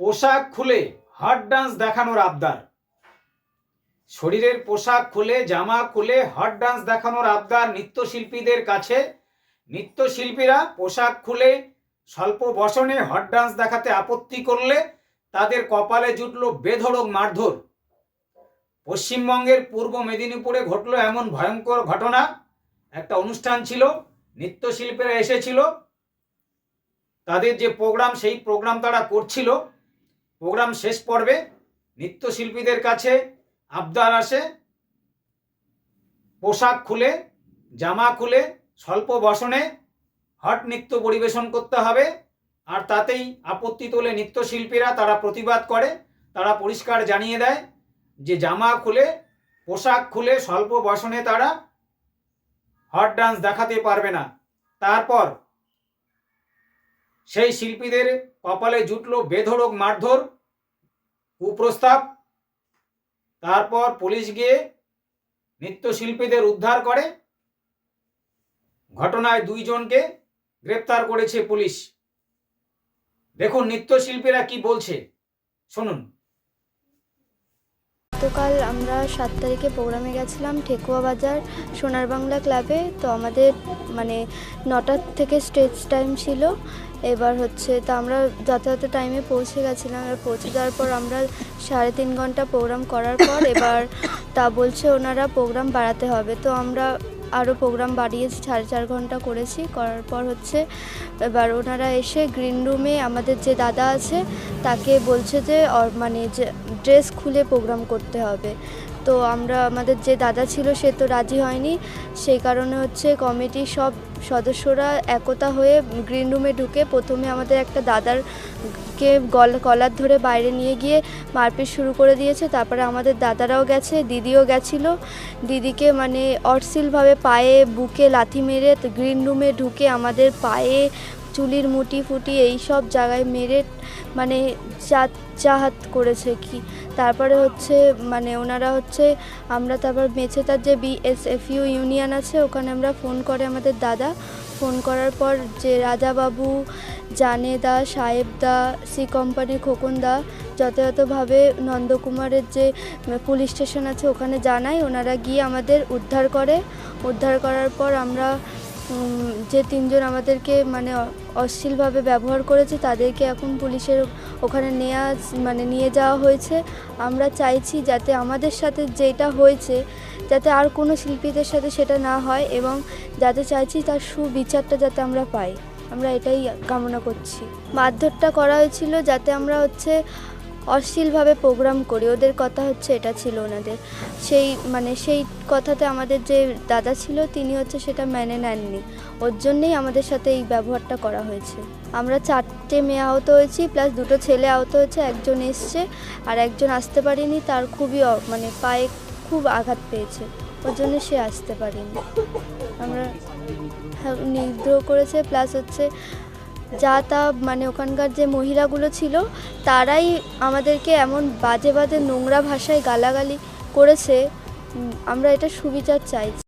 পোশাক খুলে hot dance দেখানোর আবদার। শরীরের পোশাক খুলে, জামা খুলে হট ডান্স দেখানোর আবদার নৃত্যশিল্পীদের কাছে। নৃত্যশিল্পীরা পোশাক খুলে, স্বল্প বসনে হট ডান্স দেখাতে আপত্তি করলে তাদের কপালে জুটল বেধড়ক মারধর। পশ্চিমবঙ্গের পূর্ব মেদিনীপুরে ঘটল এমন ভয়ঙ্কর ঘটনা। একটা অনুষ্ঠান ছিল, নৃত্যশিল্পীরা এসেছিল। তাদের যে প্রোগ্রাম সেই প্রোগ্রাম তারা করছিল। প্রোগ্রাম শেষ পর্বে নৃত্যশিল্পীদের কাছে আবদার আসে। পোশাক খুলে, জামা খুলে, স্বল্প বসনে হট নৃত্য পরিবেশন করতে হবে। আর তাতেই আপত্তি তোলে নৃত্যশিল্পীরা, তারা প্রতিবাদ করে, তারা পরিষ্কার জানিয়ে দেয় যে জামা খুলে, পোশাক খুলে, স্বল্প বসনে তারা হট ডান্স দেখাতে পারবে না। তারপর সেই শিল্পীদের কপালে জুটল বেধড়ক, মারধর, কুপ্রস্তাব। তারপর পুলিশ গিয়ে নৃত্যশিল্পীদের উদ্ধার করে। ঘটনায় দুইজনকে গ্রেপ্তার করেছে পুলিশ। দেখুন নৃত্যশিল্পীরা কি বলছে। শুনুন। গতকাল আমরা সাত তারিখে প্রোগ্রামে গেছিলাম ঠেকুয়া বাজার সোনার বাংলা ক্লাবে। তো আমাদের মানে নটার থেকে স্টেজ টাইম ছিল। এবার হচ্ছে তো আমরা যথাযথ টাইমে পৌঁছে গেছিলাম। এবার পৌঁছে যাওয়ার পর আমরা সাড়ে তিন ঘণ্টা প্রোগ্রাম করার পর এবার তা বলছে ওনারা প্রোগ্রাম বাড়াতে হবে। তো আমরা আরও প্রোগ্রাম বাড়িয়েছি সাড়ে চার ঘণ্টা করেছি। করার পর হচ্ছে এবার ওনারা এসে গ্রিন রুমে আমাদের যে দাদা আছে, তাকে বলছে যে মানে যে ড্রেস খুলে প্রোগ্রাম করতে হবে। তো আমরা, আমাদের যে দাদা ছিল সে তো রাজি হয়নি। সেই কারণে হচ্ছে কমিটির সব সদস্যরা একতা হয়ে গ্রিন রুমে ঢুকে প্রথমে আমাদের একটা দাদার কে গল, কলার ধরে বাইরে নিয়ে গিয়ে মারপিট শুরু করে দিয়েছে। তারপরে আমাদের দাদারাও গেছে, দিদিও গেছিল। দিদিকে মানে অশ্লীলভাবে পায়ে, বুকে লাথি মেরে গ্রিন রুমে ঢুকে আমাদের পায়ে চুলির মুটি ফুটি এই সব জায়গায় মেরে মানে চা চাহাত করেছে কি? তারপরে হচ্ছে মানে ওনারা হচ্ছে, আমরা তারপর মেছে তার যে বিএসএফইউ ইউনিয়ন আছে, ওখানে আমরা ফোন করে আমাদের দাদা। ফোন করার পর যে রাজাবাবু, জানেদা, সাহেবদা, সি কোম্পানি খোকনদা, যথাযথভাবে নন্দকুমারের যে পুলিশ স্টেশন আছে, ওখানে জানাই। ওনারা গিয়ে আমাদের উদ্ধার করে। উদ্ধার করার পর আমরা যে তিনজন আমাদেরকে মানে অশ্লীলভাবে ব্যবহার করেছে, তাদেরকে এখন পুলিশের ওখানে নেওয়া মানে নিয়ে যাওয়া হয়েছে। আমরা চাইছি যাতে আমাদের সাথে যেটা হয়েছে, যাতে আর কোনো শিল্পীদের সাথে সেটা না হয় এবং যাতে চাইছি তার সুবিচারটা যাতে আমরা পাই। আমরা এটাই কামনা করছি। মারধরটা করা হয়েছিল যাতে আমরা হচ্ছে অশ্লীলভাবে প্রোগ্রাম করি ওদের কথা হচ্ছে এটা ছিল ওনাদের। সেই মানে সেই কথাতে আমাদের যে দাদা ছিল তিনি হচ্ছে সেটা মেনে নেননি। ওর জন্যেই আমাদের সাথে এই ব্যবহারটা করা হয়েছে। আমরা চারটে মেয়ে আহত হয়েছি প্লাস দুটো ছেলে আহত হয়েছে একজন এসছে আর একজন আসতে পারেনি তার খুবই মানে পায়ে খুব আঘাত পেয়েছে। ওর জন্য সে আসতে পারেনি। আমরা হ্যাঁ, নিগ্রহ করেছে প্লাস হচ্ছে যা তা মানে ওখানকার যে মহিলাগুলো ছিল, তারাই আমাদেরকে এমন বাজে বাজে নোংরা ভাষায় গালাগালি করেছে। আমরা এটা সুবিচার চাইছি।